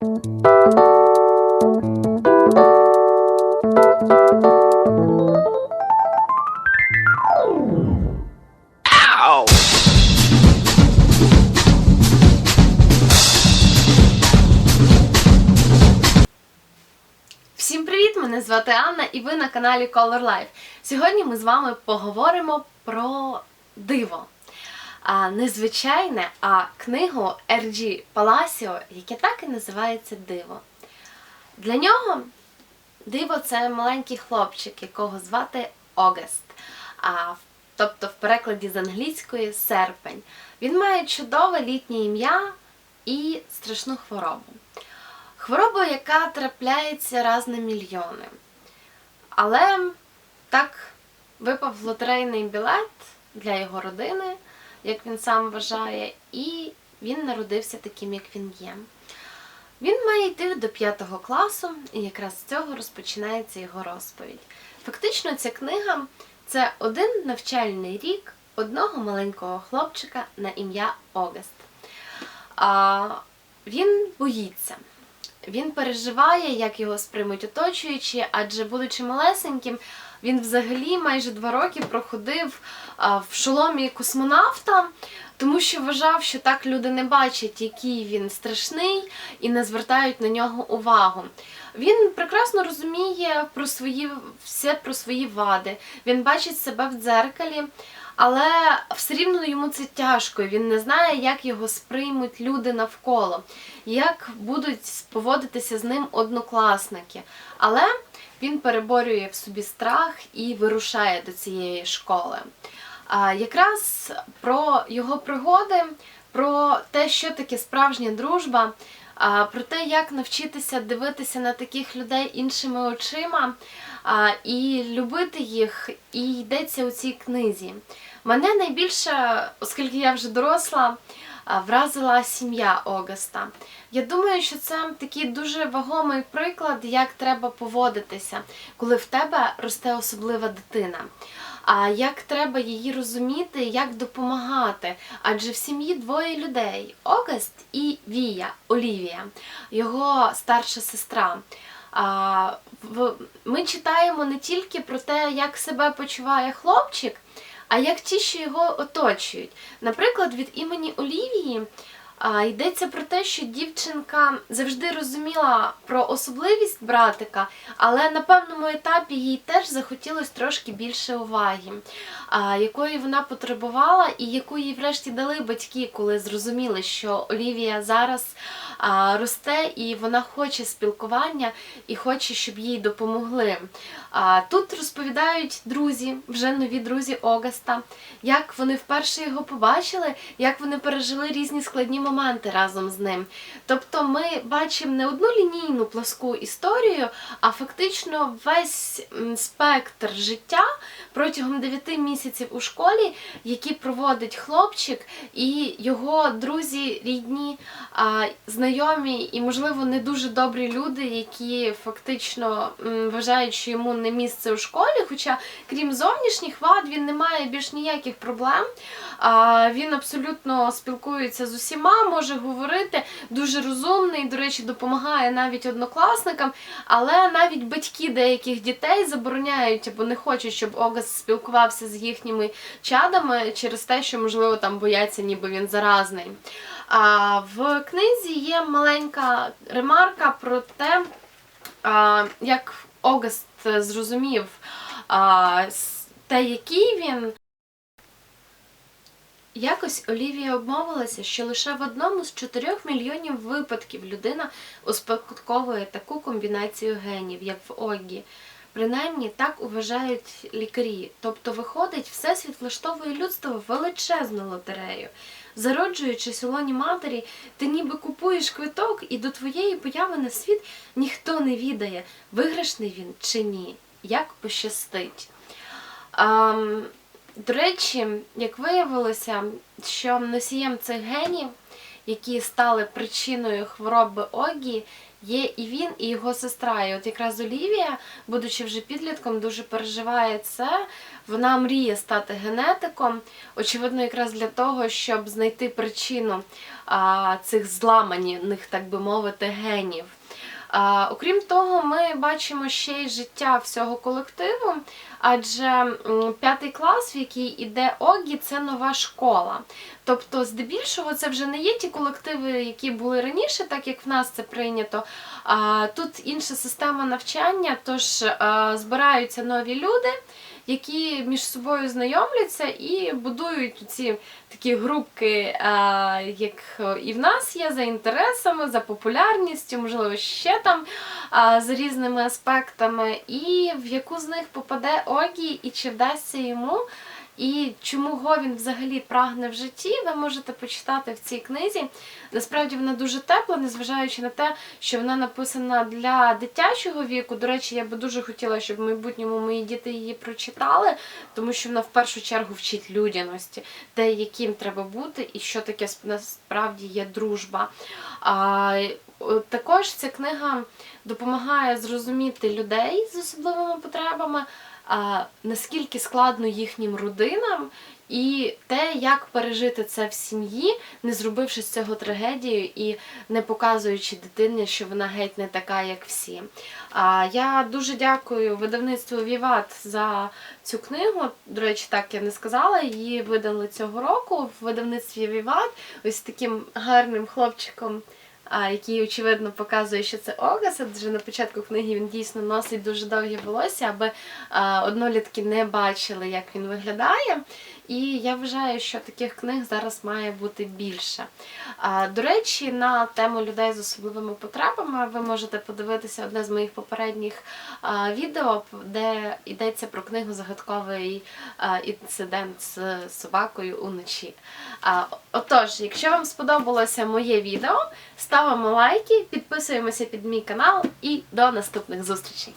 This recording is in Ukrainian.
Всім привіт! Мене звати Анна і ви на каналі Color Life. Сьогодні ми з вами поговоримо про диво. А, не а книгу Ерджі Паласіо, яке так і називається Диво. Для нього диво це маленький хлопчик, якого звати Огест. А, тобто в перекладі з англійської серпень. Він має чудове літнє ім'я і страшну хворобу. Хвороба, яка трапляється раз на мільйони. Але так випав лотерейний білет для його родини, як він сам вважає, і він народився таким, як він є. Він має йти до п'ятого класу, і якраз з цього розпочинається його розповідь. Фактично, ця книга це один навчальний рік одного маленького хлопчика на ім'я Огест. А, він боїться. Він переживає, як його сприймуть оточуючі, адже, будучи малесеньким, він взагалі майже два роки проходив в шоломі космонавта, тому що вважав, що так люди не бачать, який він страшний, і не звертають на нього увагу. Він прекрасно розуміє про свої все про свої вади. Він бачить себе в дзеркалі, але все рівно йому це тяжко. Він не знає, як його сприймуть люди навколо, як будуть поводитися з ним однокласники. Але він переборює в собі страх і вирушає до цієї школи. А якраз про його пригоди, про те, що таке справжня дружба, про те, як навчитися дивитися на таких людей іншими очима і любити їх, і йдеться у цій книзі. Мене найбільше, оскільки я вже доросла, вразила сім'я Огаста. Я думаю, що це такий дуже вагомий приклад, як треба поводитися, коли в тебе росте особлива дитина. А як треба її розуміти, як допомагати? Адже в сім'ї двоє людей: Огаст і Вія, Олівія, його старша сестра. Ми читаємо не тільки про те, як себе почуває хлопчик, а як ті, що його оточують. Наприклад, від імені Олівії йдеться про те, що дівчинка завжди розуміла про особливість братика, але на певному етапі їй теж захотілося трошки більше уваги, якої вона потребувала, і яку їй врешті дали батьки, коли зрозуміли, що Олівія зараз росте і вона хоче спілкування і хоче, щоб їй допомогли. Тут розповідають друзі, вже нові друзі Огаста, як вони вперше його побачили, як вони пережили різні складні моменти разом з ним. Тобто ми бачимо не одну лінійну пласку історію, а фактично весь спектр життя протягом 9 місяців у школі, які проводить хлопчик і його друзі, рідні, знайомі і, можливо, не дуже добрі люди, які фактично вважають, що йому не місце у школі. Хоча, крім зовнішніх вад, він не має більш ніяких проблем. Він абсолютно спілкується з усіма, може говорити, дуже розумний, до речі, допомагає навіть однокласникам, але навіть батьки деяких дітей забороняють або не хочуть, щоб Огас спілкувався з їхніми чадами через те, що, можливо, там бояться, ніби він заразний. А в книзі є маленька ремарка про те, як Огаст зрозумів а, те, який він. Якось Олівія обмовилася, що лише в одному з 4 мільйонів випадків людина успадковує таку комбінацію генів, як в Огі. Принаймні так вважають лікарі. Тобто, виходить, всесвіт влаштовує людство в величезну лотерею. Зароджуючись у лоні матері, ти ніби купуєш квиток, і до твоєї появи на світ ніхто не відає, виграшний він чи ні, як пощастить. Ам, до речі, як виявилося, що носієм цих генів які стали причиною хвороби Огі, є і він, і його сестра. І от якраз Олівія, будучи вже підлітком, дуже переживає це. Вона мріє стати генетиком, очевидно, якраз для того, щоб знайти причину а, цих зламаних, так би мовити, генів. Окрім того, ми бачимо ще й життя всього колективу, адже п'ятий клас, в який іде Огі, це нова школа. Тобто, здебільшого, це вже не є ті колективи, які були раніше, так як в нас це прийнято. А тут інша система навчання, тож збираються нові люди, які між собою знайомляться і будують ці такі групки, а, як і в нас є, за інтересами, за популярністю, можливо, ще там а, за різними аспектами, і в яку з них попаде Огі, і чи вдасться йому. І чому го він взагалі прагне в житті, ви можете почитати в цій книзі. Насправді вона дуже тепла, незважаючи на те, що вона написана для дитячого віку. До речі, я би дуже хотіла, щоб в майбутньому мої діти її прочитали, тому що вона в першу чергу вчить людяності, де яким треба бути, і що таке сп- насправді є дружба. А, також ця книга допомагає зрозуміти людей з особливими потребами, наскільки складно їхнім родинам, і те, як пережити це в сім'ї, не зробивши з цього трагедію і не показуючи дитині, що вона геть не така, як всі. А, я дуже дякую видавництву Віват за цю книгу. До речі, так я не сказала. Її видали цього року в видавництві Віват ось таким гарним хлопчиком який очевидно показує, що це Огас. Адже на початку книги він дійсно носить дуже довгі волосся, аби однолітки не бачили, як він виглядає. І я вважаю, що таких книг зараз має бути більше. До речі, на тему людей з особливими потребами ви можете подивитися одне з моїх попередніх відео, де йдеться про книгу Загадковий інцидент з собакою уночі. Отож, якщо вам сподобалося моє відео, ставимо лайки, підписуємося під мій канал і до наступних зустрічей!